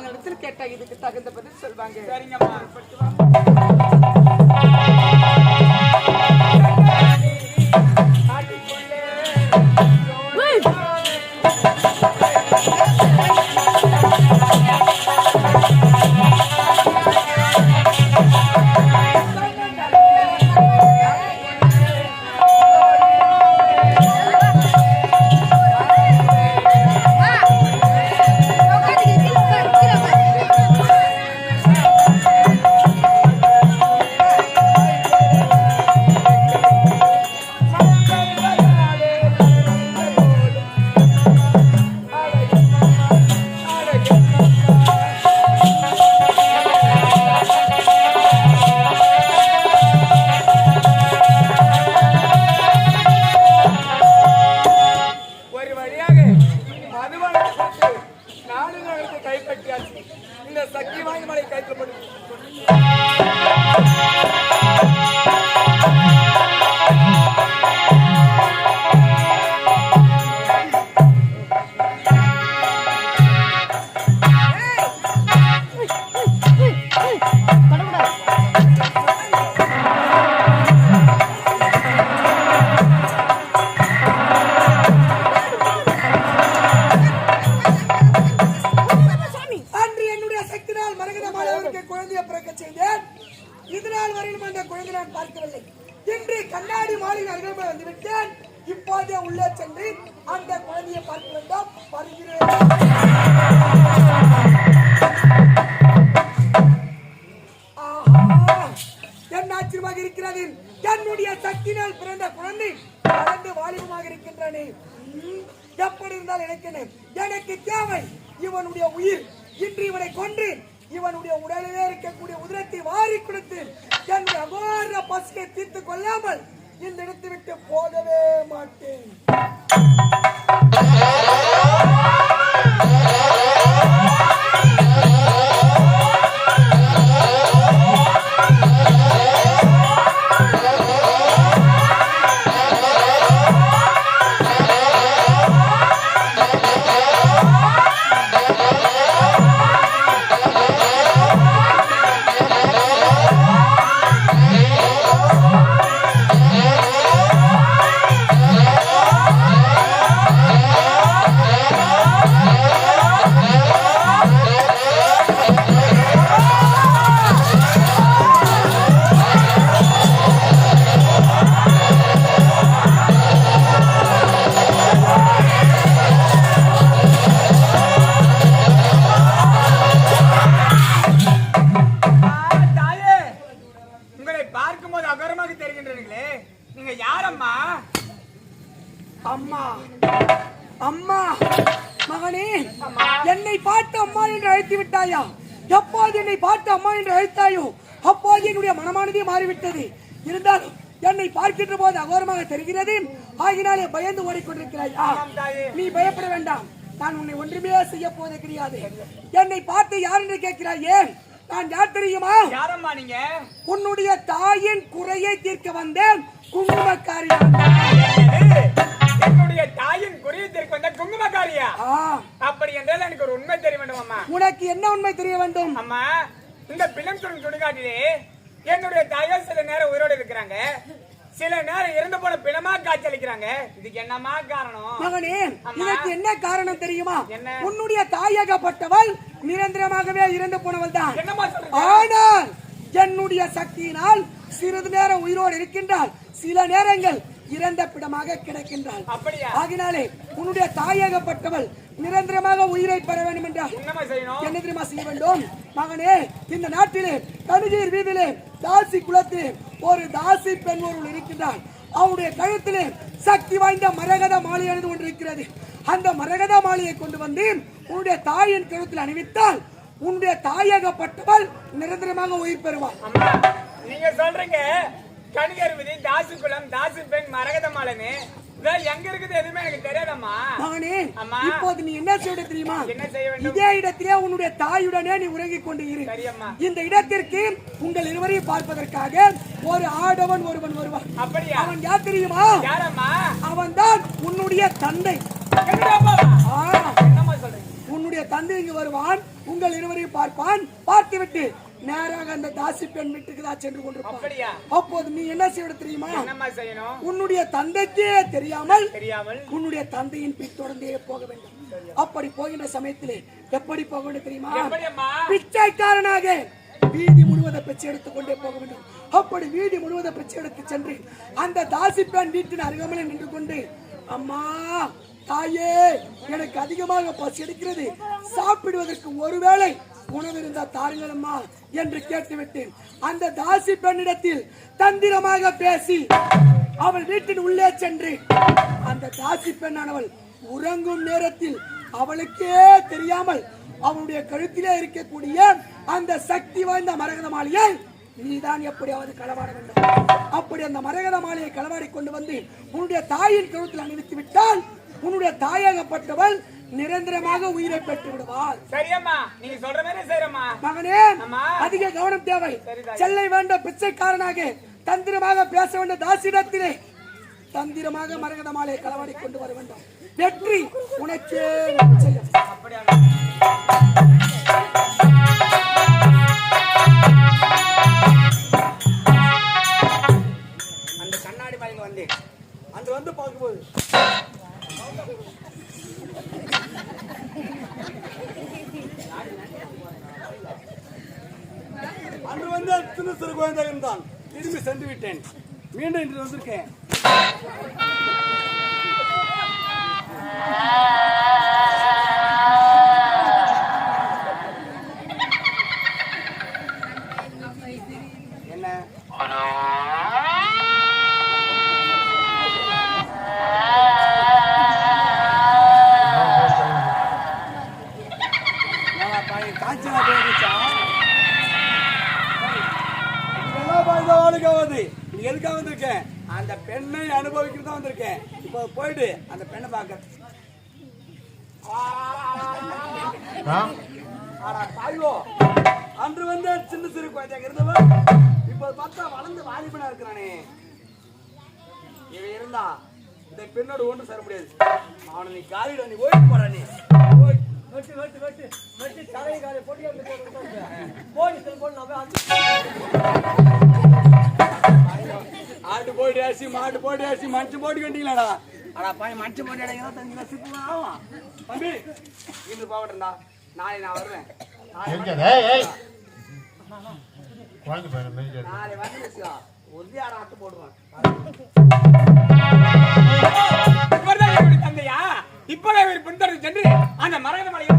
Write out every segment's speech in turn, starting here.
அவங்களிடத்தில் கேட்டால் இதுக்கு தகுந்த பதில் சொல்வாங்க. சரிங்கம்மா. எனக்கு தேவை இவனுடைய உயிர். இன்று இவனை கொன்று இவனுடைய உடலிலே இருக்கக்கூடிய உதிரத்தை வாரி கொடுத்து என்னுடைய அகோர பசியை தீர்த்து கொள்ளாமல் இந்த இடத்தை விட்டு போகவே மாட்டேன். ஆகினாலே பயந்து ஓடிக்கொண்டிருக்கிறாயா. நீ பயப்பட வேண்டாம். நான் உன்னை ஒன்றுமே செய்ய போவது கிடையாது. என்னை பார்த்து யார் என்று கேட்கிறாய்? ஏன்? நான் யார் தெரியுமா? யாரம்மா நீங்க? உன்னுடைய தாயின் குறையை தீர்க்க வந்தேன். குங்குமக்காரி என்னது? என்னுடைய தாயின் குறியத்திற்கு வந்த குங்குமக்காரியா? அப்படி என்றால் எனக்கு ஒரு உண்மை தெரிய வேண்டும் அம்மா. உனக்கு என்ன உண்மை தெரிய வேண்டும்? அம்மா இந்த சொல்லும் சுடுகாட்டிலே என்னுடைய தாயார் சில நேரம் உயிரோடு இருக்கிறாங்க. சில நேரம் இறந்து போன பிணமா காய்ச்சலிக்கிறாங்க இதுக்கு என்னமா காரணம்? மகனே. இதற்கு என்ன காரணம் தெரியுமா? உன்னுடைய தாயகப்பட்டவள் நிரந்தரமாகவே இறந்து போனவள் தான். ஆனால் என்னுடைய சக்தியினால் சிறிது நேரம் உயிரோடு இருக்கின்றாள். சில நேரங்கள் இறந்த பிடமாக கிடக்கின்றாள். ஆகினாலே உன்னுடைய தாயகப்பட்டவள் நிரந்தரமாக உயிரை பெற வேண்டும் என்றால் என்ன தெரியுமா செய்ய வேண்டும்? மகனே இந்த நாட்டிலே கணுகீர் வீதியிலே தாசி குலத்திலே ஒரு தாசி பெண் ஒருவர் இருக்கின்றார் அவருடைய கழுத்திலே சக்தி வாய்ந்த மரகத மாலையானது ஒன்று இருக்கிறது அந்த மரகத மாலையை கொண்டு வந்து உன்னுடைய தாயின் கழுத்தில் அணிவித்தால் உன்னுடைய தாயகப்பட்டவள் நிரந்தரமாக உயிர் பெறுவாள். நீங்க சொல்றீங்க கணிகர் விதி தாசு பெண் மரகத மாலைன்னு இதோ எங்க இருக்குது எதுவுமே எனக்கு தெரியாதம்மா. மகனே அம்மா. இப்போது நீ என்ன செய்ய தெரியுமா? என்ன செய்ய வேண்டும்? இதே இடத்திலே உன்னுடைய தாயுடனே நீ உறங்கிக் கொண்டு இரு. இந்த இடத்திற்கு உங்கள் இருவரையும் பார்ப்பதற்காக ஒரு ஆடவன் ஒருவன் வருவான். அப்படியா? அவன் யார் தெரியுமா? யாரம்மா? அவன் தான் உன்னுடைய தந்தை. உன்னுடைய தந்தை இங்கு வருவான் உங்கள் இருவரையும் பார்ப்பான். பார்த்துவிட்டு நேராக அந்த தாசி பெண் வீட்டுக்கு தான் சென்று கொண்டிருப்பான். அப்போது நீ என்ன செய்ய தெரியுமா? உன்னுடைய தந்தைக்கே தெரியாமல் உன்னுடைய தந்தையின் பின்தொடர்ந்தே போக வேண்டும். அப்படி போகின்ற சமயத்திலே எப்படி போக வேண்டும் தெரியுமா? பிச்சைக்காரனாக வீதி முழுவதும் பிச்சை எடுத்துக் கொண்டே போக வேண்டும். அப்படி வீதி முழுவதும் பிச்சை எடுத்து சென்று அந்த தாசி பெண் வீட்டின் அருகாமலே நின்று கொண்டு அம்மா தாயே எனக்கு அதிகமாக பசி எடுக்கிறது. சாப்பிடுவதற்கு ஒருவேளை உணவு இருந்தா தாருங்களம்மா என்று கேட்டுவிட்டேன். அந்த தாசி பெண்ணிடத்தில் தந்திரமாக பேசி அவள் வீட்டின் உள்ளே சென்று அந்த தாசி பெண்ணானவள் உறங்கும் நேரத்தில் அவளுக்கே தெரியாமல் அவனுடைய கழுத்திலே இருக்கக்கூடிய அந்த சக்தி வாய்ந்த மரகத மாலையை நீதான் எப்படியாவது களவாட வேண்டும். அப்படி அந்த மரகத மாலையை களவாடி கொண்டு வந்து உன்னுடைய தாயின் கழுத்தில் அணிவித்து விட்டால் உன்னுடைய தாயாகப்பட்டவள் நிரந்தரமாக உயிரை பெற்று விடுவாள் சரியம்மா நீங்க சொல்ற மாதிரி செய்யறம்மா. மகனே அம்மா. அதிக கவனம் தேவை. செல்லை வேண்ட பிச்சைக்காரனாக தந்திரமாக பேச வேண்ட தாசிடத்திலே தந்திரமாக மரகத மாலையை களவாடி கொண்டு வர வேண்டும். வெற்றி உனக்கே நிச்சயம் அந்த கண்ணாடி மலைங்க வந்து அந்த வந்து பார்க்கும்போது அன்று வந்து சின்ன சிறு குழந்தை இருந்தான் திரும்பி சென்று விட்டேன். மீண்டும் இன்று வந்திருக்கேன். என்ன காய்ச்சலா போயிடுச்சா இதெல்லாம் பாய்ந்த வாழ்க்கை வந்து நீ எதுக்காக வந்திருக்கேன் அந்த பெண்ணை அனுபவிக்கிறது தான் வந்திருக்கேன் இப்போ போயிட்டு அந்த பெண்ணை பார்க்க ஆடா தாயோ அன்று வந்து சின்ன சிறு குழந்தைங்க இருந்தவன் இப்போ பார்த்தா வளர்ந்து வாலிபனா இருக்கிறானே. இவன் இருந்தா இந்த பெண்ணோட ஒன்று சேர முடியாது. அவனை நீ காலிட நீ ஓடி போற நீ. ஓடி. வெட்டு வெட்டு வெட்டு வெட்டு தலையை காலை போட்டு அந்த ஆட்டு. போயிட்டு அரிசி மாட்டு போட்டு அரிசி மஞ்சு போட்டு கட்டிங்களாடா அடா பையன் மஞ்சு போட்டு அடைங்க தண்ணி சிப்பு ஆகும். தம்பி இன்று பாவட்டா நாளை நான் வருவேன். குழந்தை பையனை மேய்க்கிறது நாளை வந்து வச்சுக்கோ. ஆட ஆட்டு போடுவான்? தந்தையா? இப்பவே இவர் பின்தொடர்ந்து சென்று அந்த மரகத மலையை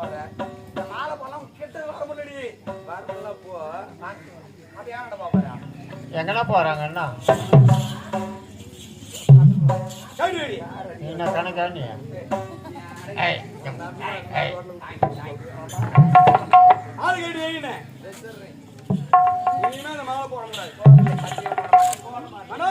இந்த மாலை போடுற இந்த மாலை போடலாம் கிட்ட வர முன்னாடி. வரல போ. அது ஏன் போறாங்கண்ணா சரி நீ என்ன கணக்கா நீ ஏய் ஏய் ஆளு கேட்டு வைங்க. இனிமே அந்த மாலை அண்ணா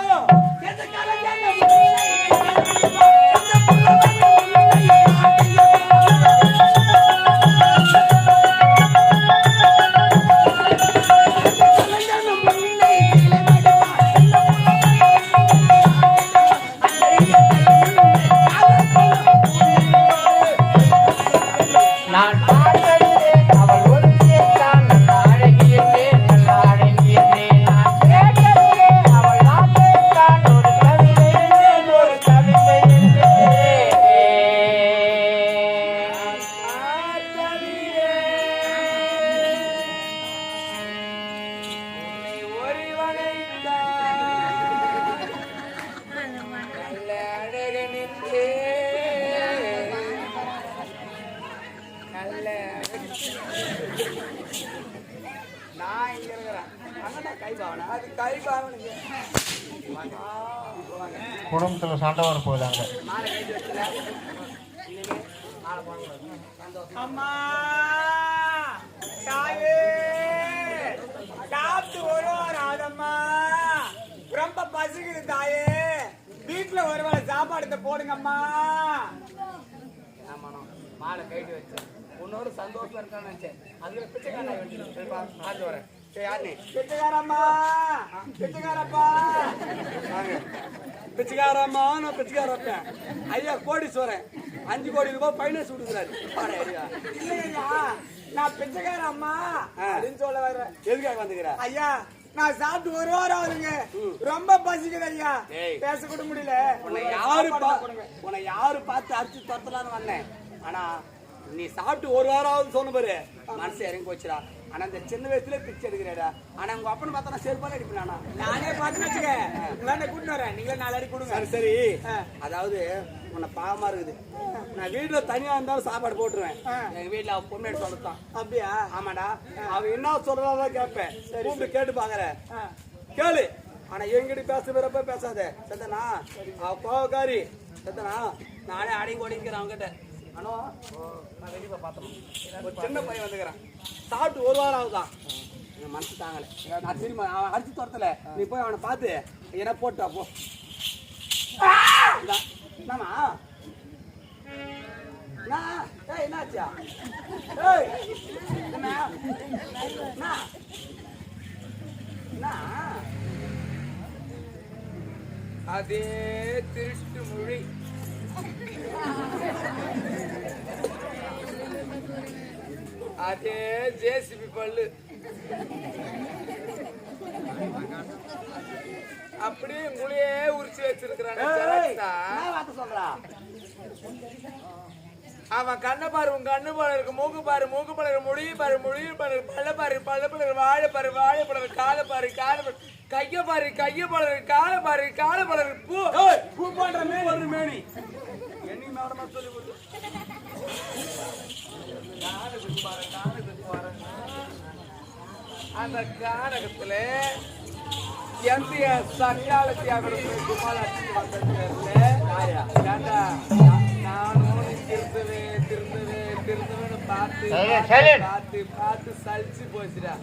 போடுங்கம்மா ஆமாண்ணா மாலை கைட்டு வச்சேன். உன்னோட சந்தோஷமா இருக்கான்னு நினைச்சேன். அதுல பிச்சைக்காரன் பார்த்து வரேன். சரி யாருன்னு பிச்சைக்காரம்மா. பிச்சைக்காரப்பா. வாங்க. பிச்சைக்காரம்மா நான் பிச்சைக்காரப்பேன் ஐயா கோடீஸ்வரன். அஞ்சு கோடி ரூபாய் ஃபைனான்ஸ் கொடுக்குறாரு. இல்லையா? நான் பிச்சைக்காரம்மா அப்படின்னு சொல்ல வர்றேன். எதுக்காக வந்துக்கிற? ஐயா நான் சாப்பிட்டு ஒரு வாரம் ஆகுதுங்க. ரொம்ப பசிக்குது ஐயா. பேச கூட முடியல. உன்னை யாரு. உன்னை யாரு பார்த்து அடிச்சு துரத்தலான்னு வந்தேன். ஆனா நீ சாப்பிட்டு ஒரு வாரம் ஆகுதுன்னு சொன்ன பாரு. மனசு இறங்கி போச்சுடா. ஆனா இந்த சின்ன வயசுல பிச்சை எடுக்கிறேடா. ஆனா உங்க அப்பனை பார்த்தா செருப்பால அடிப்பேன் நானே? பார்த்து வச்சுக்க உங்களை கூட்டிட்டு வரேன் நீங்களே நாலு அடி கொடுங்க. சரி. அதாவது உன்னை பாவமா இருக்குது. நான் வீட்டுல தனியா இருந்தாலும் சாப்பாடு போட்டுருவேன். எங்க வீட்டுல அவ பொண்ணு சொல்லத்தான் அப்படியா? ஆமாடா. அவ என்ன சொல்றதா கேட்பேன். கூப்பிட்டு கேட்டு பாக்குற. ஆ. கேளு. ஆனா எங்கிட்ட பேசுறப்ப பேசாத. சத்தனா அவ கோவக்காரி. சத்தனா நானே அடங்கி ஒடிங்கிறேன் அவங்ககிட்ட அனோ நான் வெளியே பார்த்தோம் ஒரு சின்ன பையன் வந்துக்கிறேன். சாப்பிட்டு ஒரு வாரம் ஆகுதான் என் மனசு தாங்கல. நான் திரும்ப அவன் அடிச்சு துரத்தல. நீ போய் அவனை பார்த்து என்ன போட்டா போ. என்னம்மா ஏய், என்னாச்சா? ஏய், என்ன? அதே திருட்டு மொழி. அதே ஜேசிபி பல்லு. அப்படியே முளையே உரிச்சு வச்சிருக்கிறான் சொல்றா? அவன் கண்ணை பாரு உன் கண்ணு போல இருக்கு மூக்கு பாரு மூக்கு போல இருக்கு முடி பாரு முடி பாரு பல்ல பாரு பல்ல போல இருக்கு வாழை பாரு வாழை போல இருக்கு காலை பாரு காலை பாரு கைய பாரு கைய போல இருக்கு காலை பாரு காலை போல இருக்கு பூ பூ போன்ற மேனி, ஒரு மேனி. என்னைக்கு மேடமா சொல்லி கொடுத்து. அந்த கானகத்துல எந்த சக்காலத்தியாக குமாராட்சி வந்ததுல ஏண்டா? நானும் திருந்தவே திருந்தவே திருந்தவேன்னு பார்த்து. பார்த்து பார்த்து சலிச்சு போச்சுடா.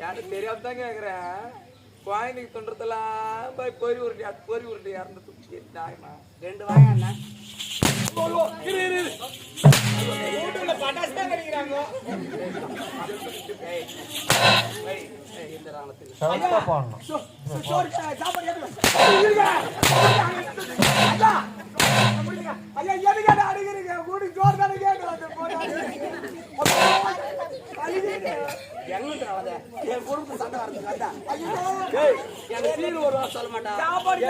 யாரும் தெரியாம தான் கேக்குறேன். குழந்தைக்கு தொண்டத்தெல்லாம் போய் பொறி உருட்டி பொறி உருட்டி இறந்து தூக்கி நாயமா ரெண்டு வாங்க அண்ணா. ஐயா, எதுக்கு அடிக்கிறீங்க? கூடி ஜோர் தானே கேட்டு சாப்பாடு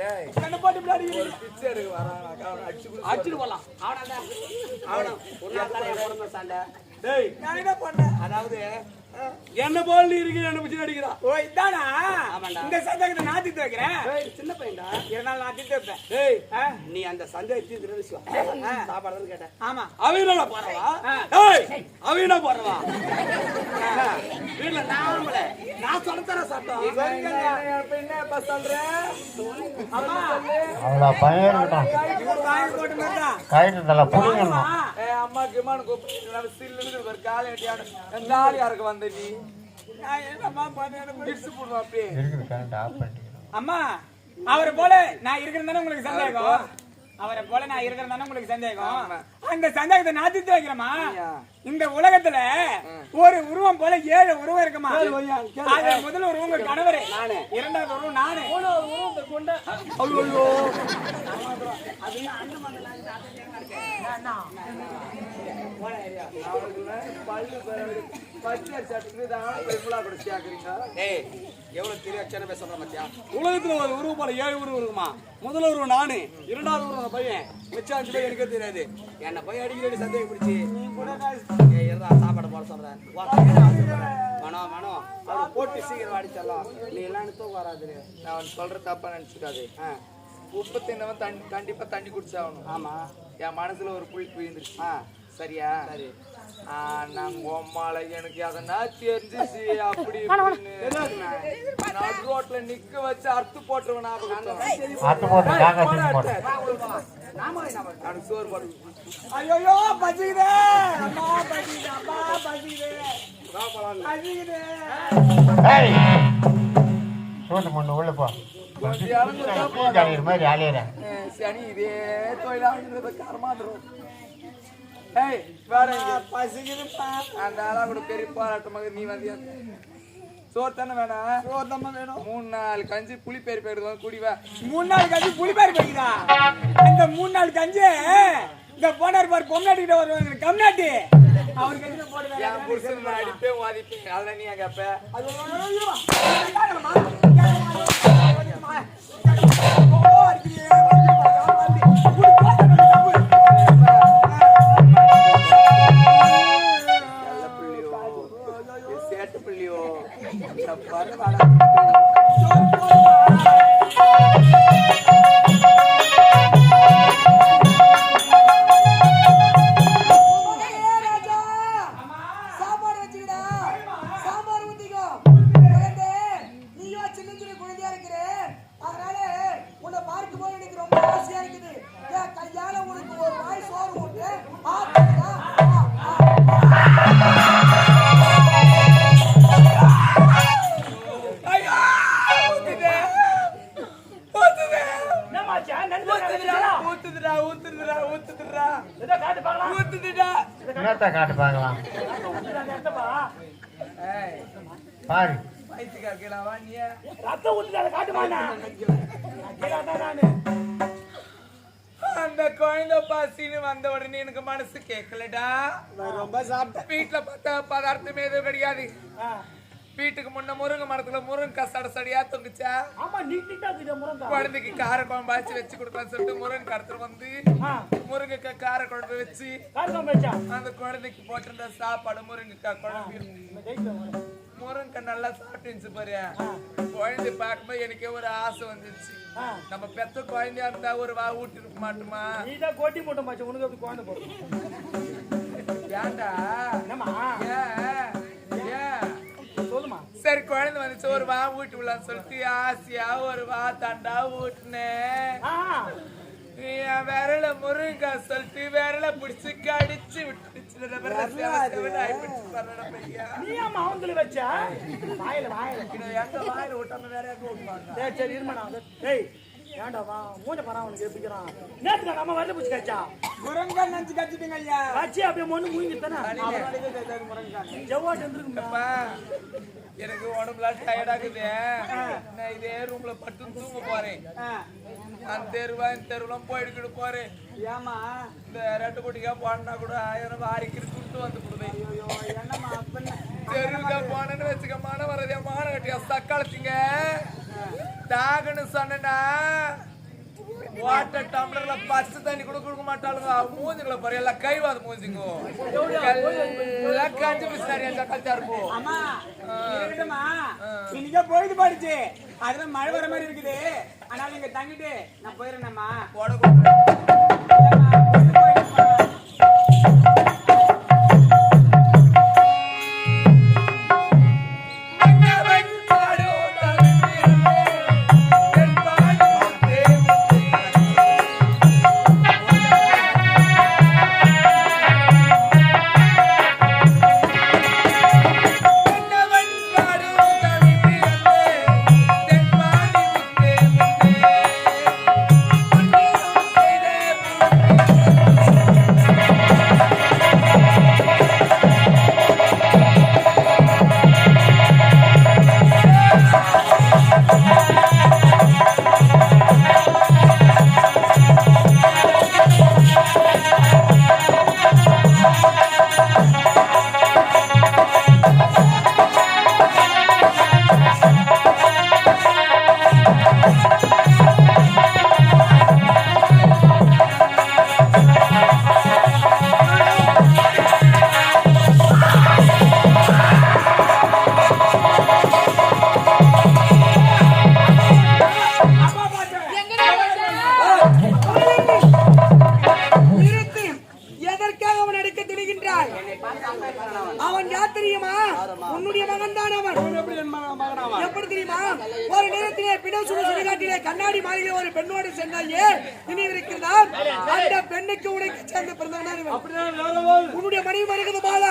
டேய், பிச்சை அடிச்சுட்டு போலாம். அவனா. உன்னால தானே என் குடும்பம் சண்டை. டேய், நான் என்ன பண்ணேன் அதாவது என்ன போல் நீ இருக்கு என்ன பிடிச்சி அடிக்கிறா ஓ இதானா ஆமாண்டா. இந்த சந்தேகத்தை நான் தீர்த்து வைக்கிறேன் ஏய், சின்ன பையன்டா இருந்தாலும் நான் தீர்த்து வைப்பேன் ஆ? நீ அந்த சந்தேகத்தை தெரிவிச்சுக்கோ சாப்பாடு தான் கேட்டேன் ஆமா அவனா போறவா? ஆ. ஏய் அவனா போறவா? வீட்டுல நான் சட்டம் சொல்றேன் புடிங்கணும். ஏ அம்மா கிமான் கூப்பிட்டு சில்லுன்னு ஒரு காலை வெட்டியாடு எங்கால யாருக்கு வந்த நீ? நான் என்னம்மா பண்ணேன் பிடிச்சு போடுவோம் அப்படியே? இருக்குது கரண்ட் ஆஃப் பண்ணிக்கணும் அம்மா அவரை போல நான் இருக்கிறதானே உங்களுக்கு சந்தேகம்? அவரை போல நான் இருக்கிறதானே உங்களுக்கு சந்தேகம்? அந்த சந்தேகத்தை நான் தீர்த்து வைக்கிறேமா இந்த உலகத்துல ஒரு உருவம் போல ஏழு உருவம் இருக்குமா? அது முதல் உருவம் உங்க கணவரே. இரண்டாவது உருவம் நானு. உலகத்துல ஒரு உருவம் போல ஏழு உருவம் இருக்குமா? முதல் உருவம் நானு இரண்டாவது உருவம் பையன். மிச்சம் எனக்கு தெரியாது. என்ன போய் அடிக்கடி சந்தேகம் பிடிச்சி சாப்பாடு போட சொல்றேன். மனோ மனோ அவரை போட்டு சீக்கிரம் அடிச்சிடலாம். நீ எல்லாம் வராது. நான் சொல்ற தப்பா நினைச்சுக்காது. உப்பு தின்னவன் தண்ணி கண்டிப்பா தண்ணி குடிச்சாகணும் ஆமா. என் மனசுல ஒரு புளி புரிந்துருச்சு சரியா? சரி. எனக்கு அதனா தெரிஞ்சிச்சு அப்படி. நான் ரோட்ல நிக்க வச்சு அறுத்து போட்டுருவேன் எனக்கு சோறு போடு. ஐயோ பசிக்குதே அம்மா பசிக்குது அம்மா பசிக்குது பசிக்குது ஏய். சூட்டு மண்ணு உள்ள போ. ஜாலியர் மாதிரி அலையிறேன் சனி இதே தொழிலாளி கரமாந்துரும். ஏய். பசிக்குதுப்பா அந்த ஆளா கூட பெரிய போராட்டமாக நீ வந்து சோறு தானே வேணாம் வேணும். மூணு நாலு கஞ்சி புளி பேர் பேர் குடிவா. மூணு நாள் கஞ்சி புளிப்பாரி போய்க்குதா அந்த மூணு நாள் கஞ்சி இந்த போனார் பார் பொம்நாட்டிக்கிட்ட வருவாங்க கம்நாட்டி அவர் கஞ்சி போடுவாங்க என் புருஷன் நான் அடிப்பேன் வாதிப்பேன். அதெல்லாம் நீ எங்க அப்ப என்னத்த காட்டு பார்க்கலாம்? பாரு. பைத்தியக்கார கீழாவா நீ அந்த குழந்தை பசின்னு வந்த உடனே எனக்கு மனசு கேட்கலடா. நான் ரொம்ப சாப்பிட்டேன். வீட்டுல பார்த்தா பதார்த்தமே எதுவும் கிடையாது. வீட்டுக்கு முன்ன முருங்கை மரத்துல முருங்கை சட சடியா தொங்குச்சா? குழந்தைக்கு கார குழம்பு வச்சு வச்சு கொடுக்கலாம்னு சொல்லிட்டு முருங்கை கடத்துல வந்து முருங்கைக்காய் கார குழம்பு வச்சு அந்த குழந்தைக்கு போட்டிருந்த சாப்பாடு முருங்கைக்காய் குழம்பு. முருங்கை நல்லா சாப்பிட்டுச்சு பாரு. குழந்தை பார்க்கும்போது எனக்கே ஒரு ஆசை வந்துச்சு நம்ம பெத்த குழந்தையா இருந்தா ஒரு வா ஊட்டி இருக்க மாட்டோமா? வேண்டா ஏன் ஏன்? ஒரு வா ஊட்டி விடலாம்னு சொல்லிட்டு ஆசையா ஒரு வா தண்டா ஊட்டினேன் என் விரல முருங்கா சொல்லிட்டு விரல பிடிச்சு கடிச்சு விட்டுச்சு எங்க வாயில விட்டாம வேற எங்க விட்டுவாங்க முருங்கை நஞ்சு கட்டிட்டுங்க ஐயா அவரோடய தெரியாது முருங்கை அப்பா, எனக்கு உடம்புல டயர்டாகுது நான் இதே ரூம்ல பட்டு தூங்க போறேன். அந்த தெருவா இந்த தெருவுலாம் போயிட்டு போறேன். ஏம்மா? இந்த ரெட்டு குட்டிக்கா போனா கூட ஆயிரம் வாரிக்கிட்டு துட்டு வந்து கொடுவேன் தெருவுக்கா போனேன்னு வச்சுக்க மான வரதே மான கட்டியா சக்காலத்திங்க தாகன்னு சொன்னா வாட்டர் டம்ளர்ல பச்சை தண்ணி கூட கொடுக்க மாட்டாளுங்க. மூஞ்சிங்களை பாரு எல்லாம் கைவாத மூஞ்சிங்க எல்லாம் கஞ்சி பிசினாரி கல்ச்சா இருக்கும் இன்னைக்கே பொழுது போயிடுச்சு. அதுல மழை வர மாதிரி இருக்குது. ஆனா நீங்க தங்கிட்டு நான் போயிடுறேன்மா போட மாடி மாளிகை ஒரு பெண்ணோடு சென்றாயே இனி அந்த பெண்ணுக்கு உனக்கு சேர்ந்த பிறந்தவன் இவன். உன்னுடைய மனைவி மருகது பாலா.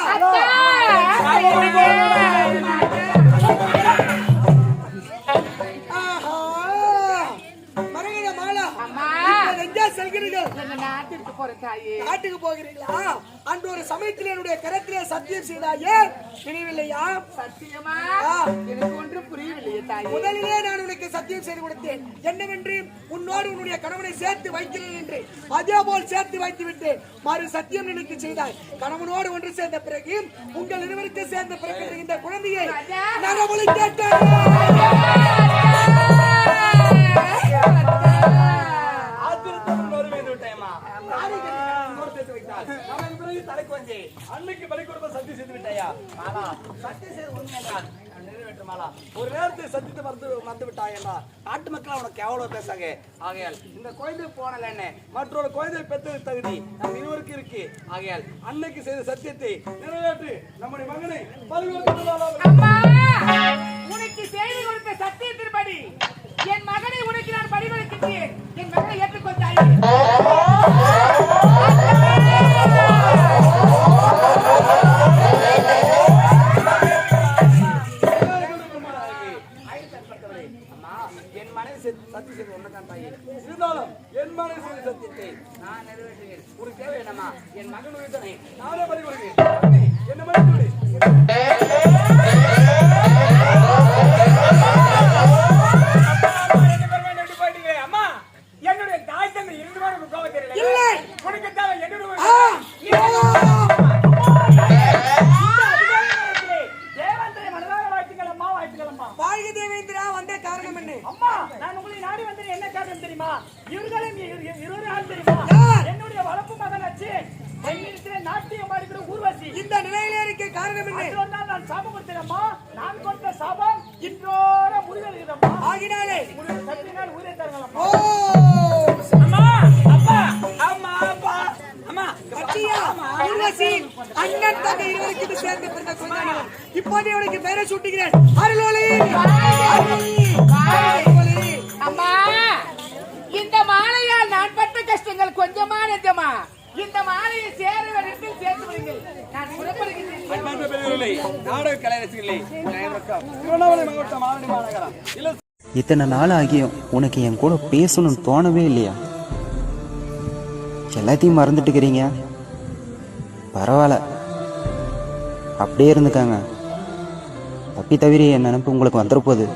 செல்கிறீர்கள்? என்ன நாட்டிற்கு போற தாயே. காட்டுக்கு போகிறீங்களா அன்று ஒரு சமயத்தில் என்னுடைய கரத்திலே சத்தியம் செய்தாயே நினைவில்லையா சத்தியமா? ஆ. எனக்கு ஒன்றும் புரியவில்லையே தாயே. முதலிலே நான் உனக்கு சத்தியம் செய்து கொடுத்தேன். என்னவென்று உன்னோடு உன்னுடைய கணவனை சேர்த்து வைக்கிறேன் என்று. அதே போல் சேர்த்து வைத்து விட்டு மறு சத்தியம் எனக்கு செய்தாய். கணவனோடு ஒன்று சேர்ந்த பிறகு உங்கள் இருவருக்கு சேர்ந்த பிறகு இந்த குழந்தையை நரபொலி கேட்டேன் அவன் தலைக்கு வந்து, அன்னைக்கு பலி கொடுக்க சத்தியம் செய்து விட்டாயா? மாலா, சத்தியம் செய்து உண்மை என்றால் நான் மாலா. ஒரு நேரத்தில் சத்தியத்தை மறந்து மறந்து விட்டாய் நாட்டு மக்கள் உனக்கு எவ்வளவு பேசாங்க? ஆகையால் இந்த குழந்தை போனல என்ன மற்றொரு குழந்தை பெற்றது தகுதி நம் இருவருக்கு இருக்கு. ஆகையால் அன்னைக்கு செய்த சத்தியத்தை நிறைவேற்றி. நம்முடைய மகனை பலி கொடுத்து அம்மா உனக்கு செய்தி கொடுத்த சத்தியத்தின்படி என் மகனை உனக்கு நான் படி கொடுக்கின்றேன் என் மகனை ஏற்றுக்கொள் நான் நிறைவேற்றுகிறேன். ஒரு தேவை என்னம்மா? என் மகன் உயிர்த்தனை. நானே பலி கொடுக்கிறேன். ஆகினாலே ஓ! அம்மா அப்பா அம்மா அப்பா. அம்மா கட்சியா உர்வசி அண்ணன் தங்கை இருவருக்கு சேர்ந்து பிறந்த குழந்தை இப்போதே உனக்கு பேரை சூட்டுகிறேன். அருளொளி. அம்மா இந்த மாலையால் நான் பட்ட கஷ்டங்கள் கொஞ்சமா நிஜமா இந்த மாலையை சேர இடத்தில் சேர்த்து விடுங்கள். நான் நாடக கலை ரசிகர்களே, அனைவருக்கும் திருவண்ணாமலை மாவட்டம் மாநகரம். இல்ல இத்தனை நாள் ஆகியும் உனக்கு என் கூட பேசணும்னு தோணவே இல்லையா? எல்லாத்தையும் மறந்துட்டுக்கிறீங்க? பரவாயில்ல. அப்படியே இருந்துக்காங்க. தப்பி தவிர என் நினப்பு உங்களுக்கு வந்துட போகுது.